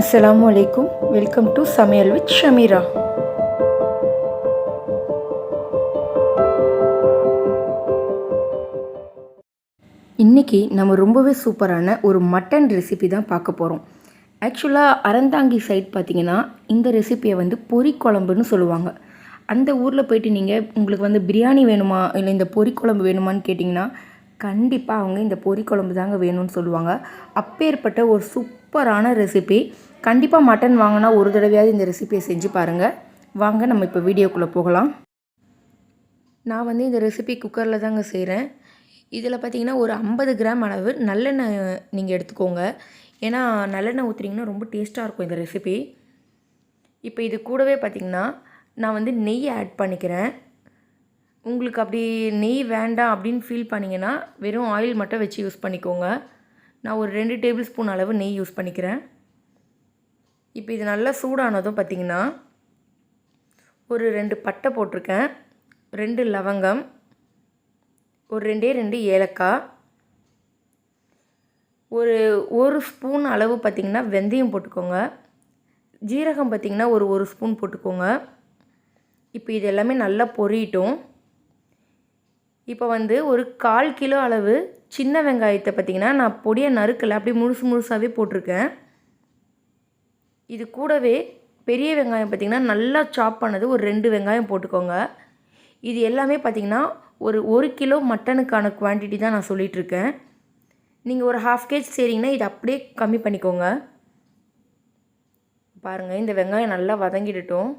அஸ்லாம் அலைக்கும் welcome to சமையல் வித் ஷமீரா இன்றைக்கி நம்ம ரொம்பவே சூப்பரான ஒரு மட்டன் ரெசிபி தான் பார்க்க போகிறோம் ஆக்சுவலாக அறந்தாங்கி சைட் பார்த்தீங்கன்னா இந்த ரெசிபியை வந்து பொரி குழம்புன்னு சொல்லுவாங்க. அந்த ஊரில் போயிட்டு நீங்கள் உங்களுக்கு வந்து பிரியாணி வேணுமா இல்லை இந்த பொரி குழம்பு வேணுமான்னு கேட்டிங்கன்னா கண்டிப்பாக அவங்க இந்த பொரி குழம்பு தாங்க வேணும்னு சொல்லுவாங்க. அப்பேற்பட்ட ஒரு சூப் சூப்பரான ரெசிபி கண்டிப்பாக மட்டன் வாங்கினா ஒரு தடவையாவது இந்த ரெசிபியை செஞ்சு பாருங்கள் வாங்க நம்ம இப்போ வீடியோக்குள்ளே போகலாம். நான் வந்து இந்த ரெசிபி குக்கரில் தாங்க செய்கிறேன் இதில் பார்த்தீங்கன்னா ஒரு ஐம்பது கிராம் அளவு நல்லெண்ணெய் நீங்கள் எடுத்துக்கோங்க. ஏன்னா நல்லெண்ணெய் ஊற்றுறீங்கன்னா ரொம்ப டேஸ்ட்டாக இருக்கும் இந்த ரெசிபி இப்போ இது கூடவே பார்த்திங்கன்னா நான் வந்து நெய் ஆட் பண்ணிக்கிறேன். உங்களுக்கு அப்படி நெய் வேண்டாம் அப்படின்னு ஃபீல் பண்ணிங்கன்னா வெறும் ஆயில் மட்டும் வச்சு யூஸ் பண்ணிக்கோங்க. நான் ஒரு ரெண்டு டேபிள் ஸ்பூன் அளவு நெய் யூஸ் பண்ணிக்கிறேன். இப்போ இது நல்லா சூடானதும் பார்த்திங்கன்னா ஒரு ரெண்டு பட்டை போட்டிருக்கேன் ரெண்டு லவங்கம் ஒரு ரெண்டே ரெண்டு ஏலக்காய் ஒரு ஒரு ஸ்பூன் அளவு பார்த்திங்கன்னா வெந்தயம் போட்டுக்கோங்க. ஜீரகம் பார்த்திங்கன்னா ஒரு ஒரு ஸ்பூன் போட்டுக்கோங்க. இப்போ இது எல்லாமே நல்லா பொரியட்டும் இப்போ வந்து ஒரு கால் கிலோ அளவு சின்ன வெங்காயத்தை பார்த்திங்கன்னா நான் பொடியை நறுக்கலை அப்படியே முழுசு முழுசாகவே போட்டிருக்கேன். இது கூடவே பெரிய வெங்காயம் பார்த்திங்கன்னா நல்லா சாப் பண்ணது ஒரு ரெண்டு வெங்காயம் போட்டுக்கோங்க. இது எல்லாமே பார்த்திங்கன்னா ஒரு ஒரு கிலோ மட்டனுக்கான குவான்டிட்டி தான் நான் சொல்லிகிட்ருக்கேன் நீங்கள் ஒரு ஹாஃப் கேஜ் செய்கிறீங்கன்னா இது அப்படியே கம்மி பண்ணிக்கோங்க. பாருங்கள் இந்த வெங்காயம் நல்லா வதங்கிடட்டும்.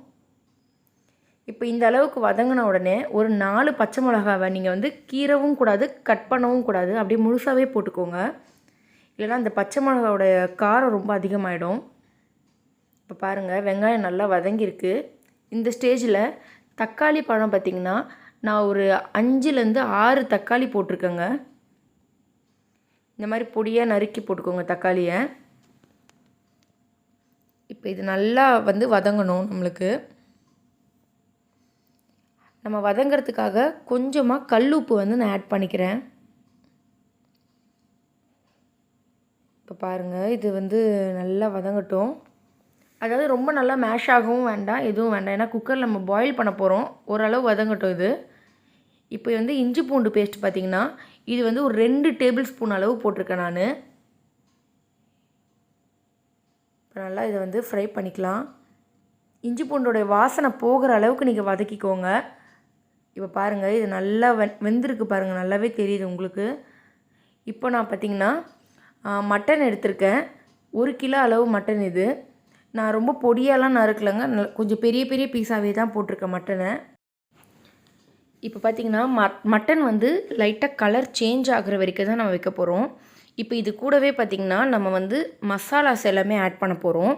இப்போ இந்த அளவுக்கு வதங்கின உடனே ஒரு நாலு பச்சை மிளகாவை நீங்கள் வந்து கீரவும் கூடாது கட் பண்ணவும் கூடாது. அப்படியே முழுசாகவே போட்டுக்கோங்க. இல்லைனா அந்த பச்சை மிளகாவோட காரம் ரொம்ப அதிகமாகிடும் இப்போ பாருங்கள் வெங்காயம் நல்லா வதங்கியிருக்கு. இந்த ஸ்டேஜில் தக்காளி பழம் பார்த்திங்கன்னா நான் ஒரு அஞ்சுலேருந்து ஆறு தக்காளி போட்டிருக்கேங்க. இந்த மாதிரி பொடியாக நறுக்கி போட்டுக்கோங்க தக்காளியை. இப்போ இது நல்லா வந்து வதங்கணும் நம்மளுக்கு. நம்ம வதங்கிறதுக்காக கொஞ்சமாக கல் உப்பு வந்து நான் ஆட் பண்ணிக்கிறேன். இப்போ பாருங்கள் இது வந்து நல்லா வதங்கட்டும். அதாவது ரொம்ப நல்லா மேஷ் ஆகவும் வேண்டாம் எதுவும் வேண்டாம். ஏன்னா குக்கரில் நம்ம பாயில் பண்ண போகிறோம் ஓரளவு வதங்கட்டும் இது. இப்போ வந்து இஞ்சி பூண்டு பேஸ்ட் பார்த்திங்கன்னா இது வந்து ஒரு ரெண்டு டேபிள் ஸ்பூன் அளவு போட்டிருக்கேன் நான். இப்போ நல்லா இதை வந்து ஃப்ரை பண்ணிக்கலாம். இஞ்சி பூண்டோடைய வாசனை போகிற அளவுக்கு நீங்கள் வதக்கிக்கோங்க. இப்போ பாருங்கள் இது நல்லா வெ வெந்திருக்கு பாருங்கள் நல்லாவே தெரியுது உங்களுக்கு. இப்போ நான் பார்த்திங்கன்னா மட்டன் எடுத்திருக்கேன். ஒரு கிலோ அளவு மட்டன் இது. நான் ரொம்ப பொடியாலாம் நறுக்கலைங்க. கொஞ்சம் பெரிய பெரிய பீஸாகவே தான் போட்டிருக்கேன் மட்டனை. இப்போ பார்த்திங்கன்னா மட் மட்டன் வந்து லைட்டாக கலர் சேஞ்ச் ஆகிற வரைக்கும் தான் நம்ம வைக்க போகிறோம் இப்போ இது கூடவே பார்த்திங்கன்னா நம்ம வந்து மசாலாஸ் எல்லாமே ஆட் பண்ண போகிறோம்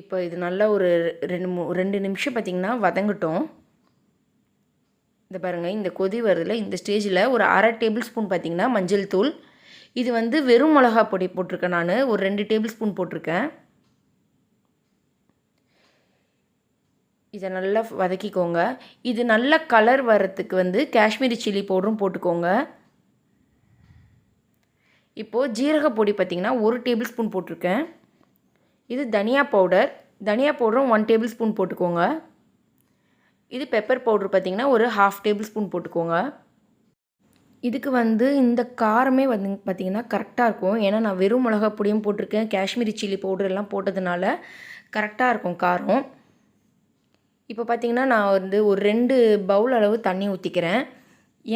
இப்போ இது நல்லா ஒரு ரெண்டு மூ ரெண்டு நிமிஷம் பார்த்திங்கன்னா வதங்கட்டும். இந்த பாருங்கள் இந்த கொதி வரதில் இந்த ஸ்டேஜில் ஒரு அரை டேபிள் ஸ்பூன் பார்த்திங்கன்னா மஞ்சள் தூள். இது வந்து வெறும் மிளகா பொடி போட்டிருக்கேன் நான். ஒரு ரெண்டு டேபிள் ஸ்பூன் போட்டிருக்கேன். இதை நல்லா வதக்கிக்கோங்க. இது நல்ல கலர் வரத்துக்கு வந்து காஷ்மீரி சில்லி பவுடரும் போட்டுக்கோங்க. இப்போது ஜீரக பொடி பார்த்திங்கன்னா ஒரு டேபிள் ஸ்பூன் போட்டிருக்கேன். இது தனியா பவுடர் தனியா பவுடரும் ஒன் டேபிள் ஸ்பூன் போட்டுக்கோங்க. இது பெப்பர் பவுடர் பார்த்திங்கன்னா ஒரு ஹாஃப் டேபிள் ஸ்பூன் போட்டுக்கோங்க. இதுக்கு வந்து இந்த காரமே வந்து பார்த்திங்கன்னா கரெக்டாக இருக்கும். ஏன்னா நான் வெறும் மிளகா பொடியும் போட்டிருக்கேன். காஷ்மீரி சில்லி பவுடர் எல்லாம் போட்டதுனால கரெக்டாக இருக்கும் காரம். இப்போ பார்த்திங்கன்னா நான் வந்து ஒரு ரெண்டு பவுல் அளவு தண்ணி ஊற்றிக்கிறேன்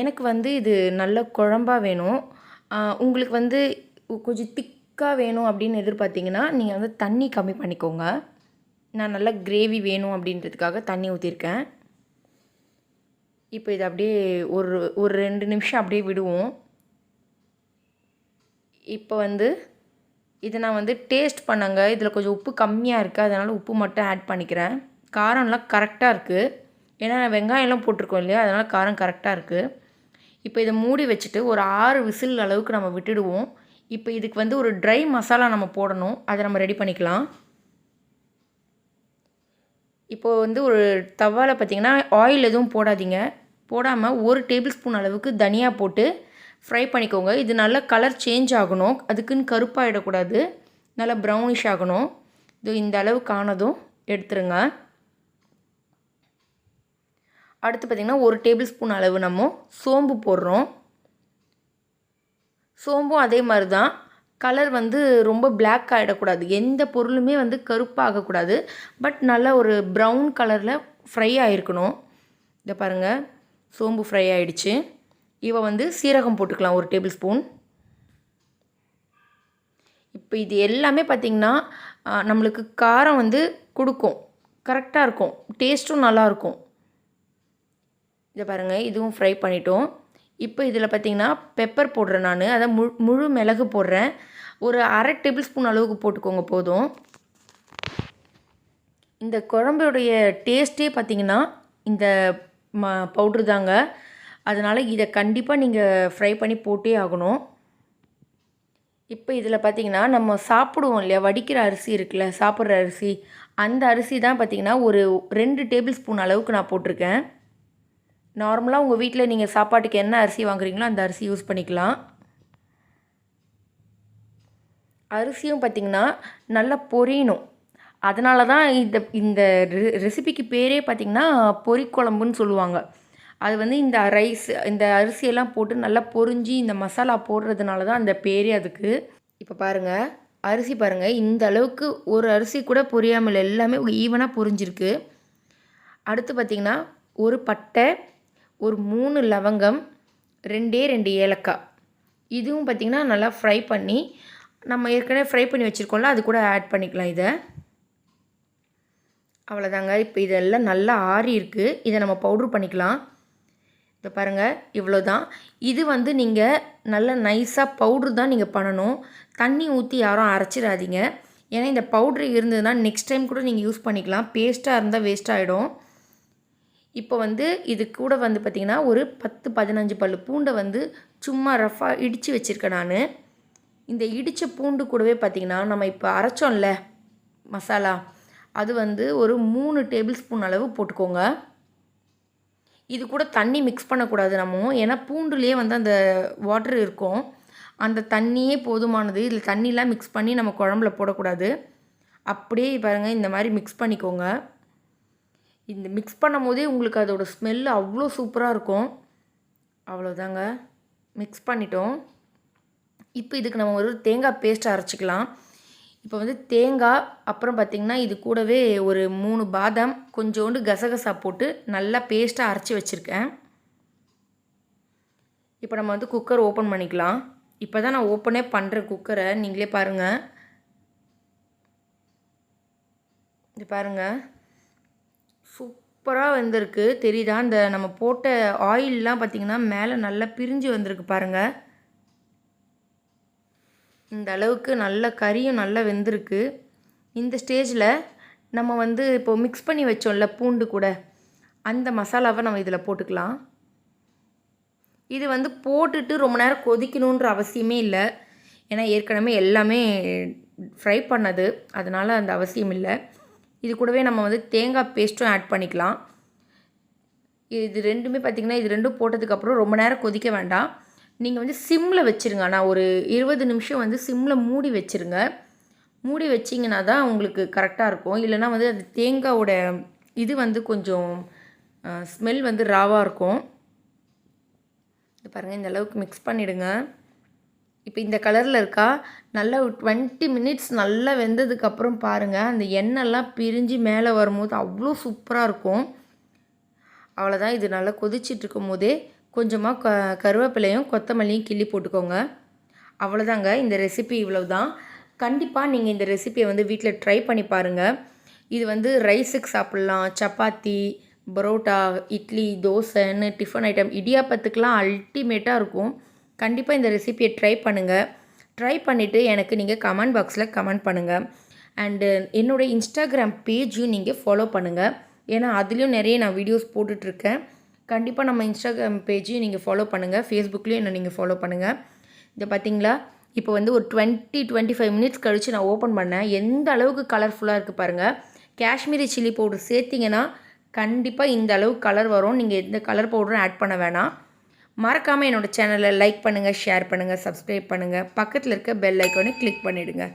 எனக்கு வந்து இது நல்ல குழம்பாக வேணும். உங்களுக்கு வந்து கொஞ்சம் திக்காக வேணும் அப்படின்னு எதிர்பார்த்திங்கன்னா நீங்கள் வந்து தண்ணி கம்மி பண்ணிக்கோங்க. நான் நல்லா கிரேவி வேணும் அப்படின்றதுக்காக தண்ணி ஊற்றிருக்கேன் இப்போ இது அப்படியே ஒரு ஒரு ரெண்டு நிமிஷம் அப்படியே விடுவோம். இப்போ வந்து இதை நான் வந்து டேஸ்ட் பண்ணங்க. இதில் கொஞ்சம் உப்பு கம்மியாக இருக்குது அதனால் உப்பு மட்டும் ஆட் பண்ணிக்கிறேன். காரம்லாம் கரெக்டாக இருக்குது ஏன்னா வெங்காயம்லாம் போட்டிருக்கோம் இல்லையா? அதனால் காரம் கரெக்டாக இருக்குது இப்போ இதை மூடி வச்சுட்டு ஒரு ஆறு விசில் அளவுக்கு நம்ம விட்டுடுவோம். இப்போ இதுக்கு வந்து ஒரு ட்ரை மசாலா நம்ம போடணும். அதை நம்ம ரெடி பண்ணிக்கலாம். இப்போது வந்து ஒரு தவாவில் பார்த்திங்கன்னா ஆயில் எதுவும் போடாதீங்க. போடாமல் ஒரு டேபிள் ஸ்பூன் அளவுக்கு தனியா போட்டு ஃப்ரை பண்ணிக்கோங்க. இது நல்லா கலர் சேஞ்ச் ஆகணும். அதுக்குன்னு கருப்பாகிடக்கூடாது நல்லா ப்ரௌனிஷ் ஆகணும். இது இந்த அளவுக்கு ஆனதும் எடுத்துருங்க. அடுத்து பார்த்திங்கன்னா ஒரு டேபிள் ஸ்பூன் அளவு நம்ம சோம்பு போடுறோம். சோம்பும் அதே மாதிரி தான் கலர் வந்து ரொம்ப பிளாக் ஆகிடக்கூடாது எந்த பொருளுமே வந்து கருப்பாகக்கூடாது. பட் நல்லா ஒரு ப்ரௌன் கலரில் ஃப்ரை ஆகிருக்கணும் இதை பாருங்கள் சோம்பு ஃப்ரை ஆகிடுச்சு இவ வந்து சீரகம் போட்டுக்கலாம். ஒரு டேபிள் ஸ்பூன் இப்போ இது எல்லாமே பார்த்திங்கன்னா நம்மளுக்கு காரம் வந்து கொடுக்கும். கரெக்டாக இருக்கும். டேஸ்ட்டும் நல்லாயிருக்கும் இதை பாருங்கள் இதுவும் ஃப்ரை பண்ணிட்டோம். இப்போ இதில் பார்த்திங்கன்னா பெப்பர் போடுறேன் நான். அதை முழு முழு மிளகு போடுறேன். ஒரு அரை டேபிள் ஸ்பூன் அளவுக்கு போட்டுக்கோங்க போதும். இந்த குழம்புடைய டேஸ்ட்டே பார்த்திங்கன்னா இந்த ம பவுட்ரு தாங்க. அதனால் இதை கண்டிப்பாக நீங்கள் ஃப்ரை பண்ணி போட்டே ஆகணும். இப்போ இதில் பார்த்திங்கன்னா நம்ம சாப்பிடுவோம் இல்லையா? வடிக்கிற அரிசி இருக்குல்ல சாப்பிட்ற அரிசி. அந்த அரிசி தான் பார்த்திங்கன்னா ஒரு ரெண்டு டேபிள் ஸ்பூன் அளவுக்கு நான் போட்டிருக்கேன். நார்மலாக உங்கள் வீட்டில் நீங்கள் சாப்பாட்டுக்கு என்ன அரிசி வாங்குறீங்களோ அந்த அரிசி யூஸ் பண்ணிக்கலாம். அரிசியும் பார்த்திங்கன்னா நல்லா பொரியணும். அதனால தான் இந்த இந்த ரெசிபிக்கு பேரே பார்த்திங்கன்னா பொரிக்குழம்புன்னு சொல்லுவாங்க. அது வந்து இந்த ரைஸ் இந்த அரிசியெல்லாம் போட்டு நல்லா பொரிஞ்சு இந்த மசாலா போடுறதுனால தான் அந்த பேரே அதுக்கு. இப்போ பாருங்கள் அரிசி பாருங்கள் இந்த அளவுக்கு ஒரு அரிசி கூட பொரியாமல் எல்லாமே ஈவனாக பொரிஞ்சிருக்கு. அடுத்து பார்த்திங்கன்னா ஒரு பட்டை ஒரு மூணு லவங்கம் ரெண்டே ரெண்டு ஏலக்காய். இதுவும் பார்த்திங்கன்னா நல்லா ஃப்ரை பண்ணி நம்ம ஏற்கனவே ஃப்ரை பண்ணி வச்சுருக்கோம்ல அது கூட ஆட் பண்ணிக்கலாம் இதை. அவ்வளோதாங்க. இப்போ இதெல்லாம் நல்லா ஆறி இருக்குது இதை நம்ம பவுட்ரு பண்ணிக்கலாம். இதை பாருங்கள் இவ்வளோ தான் இது வந்து நீங்கள் நல்லா நைஸாக பவுட்ரு தான் நீங்கள் பண்ணணும். தண்ணி ஊற்றி யாரும் அரைச்சிடாதீங்க. ஏன்னா இந்த பவுட்ரு இருந்ததுன்னா நெக்ஸ்ட் டைம் கூட நீங்கள் யூஸ் பண்ணிக்கலாம். பேஸ்ட்டாக இருந்தால் வேஸ்ட் ஆகிடும் இப்போ வந்து இது கூட வந்து பார்த்திங்கன்னா ஒரு பத்து பதினஞ்சு பல் பூண்டை வந்து சும்மா ரஃபாக இடித்து வச்சுருக்கேன் நான். இந்த இடித்த பூண்டு கூடவே பார்த்திங்கன்னா நம்ம இப்போ அரைச்சோம்ல மசாலா அது வந்து ஒரு மூணு டேபிள் ஸ்பூன் அளவு போட்டுக்கோங்க. இது கூட தண்ணி மிக்ஸ் பண்ணக்கூடாது நம்ம ஏன்னா பூண்டுலேயே வந்து அந்த வாட்டர் இருக்கும். அந்த தண்ணியே போதுமானது இதில் தண்ணிலாம் மிக்ஸ் பண்ணி நம்ம குழம்புல போடக்கூடாது. அப்படியே பாருங்கள் இந்த மாதிரி மிக்ஸ் பண்ணிக்கோங்க. இந்த மிக்ஸ் பண்ணும் போதே உங்களுக்கு அதோடய ஸ்மெல்லு அவ்வளோ சூப்பராக இருக்கும். அவ்வளோதாங்க மிக்ஸ் பண்ணிட்டோம். இப்போ இதுக்கு நம்ம ஒரு தேங்காய் பேஸ்ட் அரைச்சிக்கலாம். இப்போ வந்து தேங்காய் அப்புறம் பார்த்திங்கன்னா இது கூடவே ஒரு மூணு பாதாம் கொஞ்சோண்டு கசகசா போட்டு நல்லா பேஸ்ட்டாக அரைச்சி வச்சுருக்கேன். இப்போ நம்ம வந்து குக்கர் ஓப்பன் பண்ணிக்கலாம். இப்போ தான் நான் ஓப்பனே பண்ணுறேன் குக்கரை நீங்களே பாருங்கள் இது பாருங்கள் சூப்பராக வந்திருக்கு. தெரியுதா? இந்த நம்ம போட்ட ஆயிலெலாம் பார்த்திங்கன்னா மேலே நல்லா பிரிஞ்சு வந்திருக்கு பாருங்கள் இந்த அளவுக்கு நல்ல கறியும் நல்லா வெந்திருக்கு. இந்த ஸ்டேஜில் நம்ம வந்து இப்போது மிக்ஸ் பண்ணி வச்சோம்ல பூண்டு கூட அந்த மசாலாவை நம்ம இதில் போட்டுக்கலாம். இது வந்து போட்டுட்டு ரொம்ப நேரம் கொதிக்கணுன்ற அவசியமே இல்லை. ஏன்னா ஏற்கனவே எல்லாமே ஃப்ரை பண்ணது. அதனால் அந்த அவசியம் இல்லை. இது கூடவே நம்ம வந்து தேங்காய் பேஸ்ட்டும் ஆட் பண்ணிக்கலாம். இது ரெண்டுமே பார்த்திங்கன்னா இது ரெண்டும் போட்டதுக்கப்புறம் ரொம்ப நேரம் கொதிக்க வேண்டாம். நீங்கள் வந்து சிம்மில் வச்சுருங்க. நான் ஒரு இருபது நிமிஷம் வந்து சிம்மில் மூடி வச்சுருங்க. மூடி வச்சிங்கன்னா தான் உங்களுக்கு கரெக்டாக இருக்கும். இல்லைனா வந்து அது தேங்காவோட இது வந்து கொஞ்சம் ஸ்மெல் வந்து ராவாக இருக்கும். பாருங்கள் இந்த அளவுக்கு மிக்ஸ் பண்ணிவிடுங்க இப்போ இந்த கலரில் இருக்கா? நல்லா ஒரு டுவெண்ட்டி மினிட்ஸ் நல்லா வெந்ததுக்கப்புறம் பாருங்கள் அந்த எண்ணெய்லாம் பிரிஞ்சு மேலே வரும்போது அவ்வளோ சூப்பராக இருக்கும். அவ்வளோதான் இது நல்லா கொதிச்சிட்ருக்கும் போதே கொஞ்சமாக க கருவேப்பிலையும் கொத்தமல்லியும் கிள்ளி போட்டுக்கோங்க. அவ்வளோதாங்க இந்த ரெசிபி இவ்வளோ தான் கண்டிப்பாக நீங்கள் இந்த ரெசிபியை வந்து வீட்டில் ட்ரை பண்ணி பாருங்கள் இது வந்து ரைஸுக்கு சாப்பிட்லாம். சப்பாத்தி பரோட்டா இட்லி தோசைன்னு டிஃபன் ஐட்டம் இடியாப்பத்துக்கெலாம் அல்டிமேட்டாக இருக்கும். கண்டிப்பாக இந்த ரெசிபியை ட்ரை பண்ணுங்கள் ட்ரை பண்ணிவிட்டு எனக்கு நீங்கள் கமெண்ட் பாக்ஸில் கமெண்ட் பண்ணுங்கள் அண்டு என்னோடய இன்ஸ்டாகிராம் பேஜையும் நீங்கள் ஃபாலோ பண்ணுங்கள் ஏன்னா அதுலேயும் நிறைய நான் வீடியோஸ் போட்டுட்ருக்கேன். கண்டிப்பாக நம்ம இன்ஸ்டாகிராம் பேஜையும் நீங்கள் ஃபாலோ பண்ணுங்கள் ஃபேஸ்புக்லேயும் என்ன நீங்கள் ஃபாலோ பண்ணுங்கள் இதை பார்த்தீங்களா இப்போ வந்து ஒரு டுவெண்ட்டி டுவெண்ட்டி ஃபைவ் மினிட்ஸ் கழித்து நான் ஓப்பன் பண்ணேன். எந்த அளவுக்கு கலர்ஃபுல்லாக இருக்குது பாருங்கள் காஷ்மீரி சில்லி பவுடர் சேர்த்திங்கன்னா கண்டிப்பாக இந்த அளவுக்கு கலர் வரும். நீங்கள் எந்த கலர் பவுடரும் ஆட் பண்ண வேணாம். மறக்காமல் என்னோட சேனலை லைக் பண்ணுங்கள் ஷேர் பண்ணுங்கள் சப்ஸ்கிரைப் பண்ணுங்கள் பக்கத்தில் இருக்க பெல் ஐக்கானை கிளிக் பண்ணிவிடுங்க